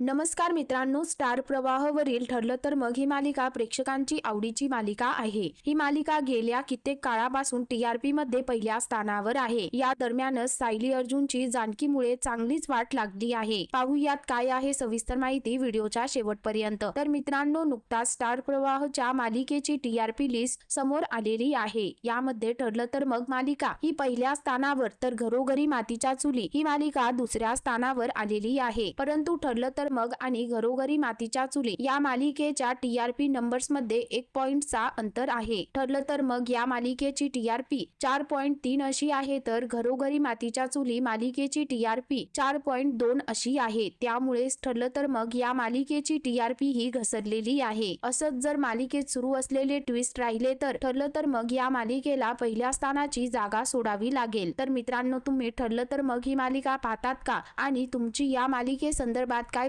नमस्कार मित्रांनो स्टार प्रवाहवरील ठरलं तर मग ही मालिका प्रेक्षकांची आवडीची मालिका आहे. ही मालिका गेल्या कित्येक काळापासून टीआरपी मध्ये पहिल्या स्थानावर आहे. या दरम्यानच सायली अर्जुनची जानकीमुळे चांगलीच वाट लागली आहे. पाहूयात काय आहे सविस्तर माहिती व्हिडिओच्या शेवटपर्यंत. तर मित्रांनो नुकताच स्टार प्रवाहच्या मालिकेची टीआरपी लिस्ट समोर आलेली आहे. यामध्ये ठरलं तर मग मालिका. ही पहिल्या स्थानावर तर घरोघरी मातीच्या चुली. ही मालिका दुसऱ्या स्थानावर आलेली आहे. परंतु ठरलं तर मग आणि घरोघरी मातीच्या चुली या मालिकेच्या टीआरपी नंबर्समध्ये एक पॉइंटचा अंतर आहे. ठरलं तर मग या मालिकेची टीआरपी चार पॉईंट तीन अशी आहे तर घरोघरी मातीच्या चुली मालिकेची टीआरपी चार पॉईंट दोन अशी आहे. त्यामुळेच ठरलं तर मग या मालिकेची टीआरपी ही घसरलेली आहे. असंच जर मालिकेत सुरू असलेले ट्विस्ट राहिले तर ठरलं तर मग या मालिकेला पहिल्या स्थानाची जागा सोडावी लागेल. तर मित्रांनो तुम्ही ठरलं तर मग ही मालिका पाहतात का? आणि तुमची या मालिके संदर्भात काय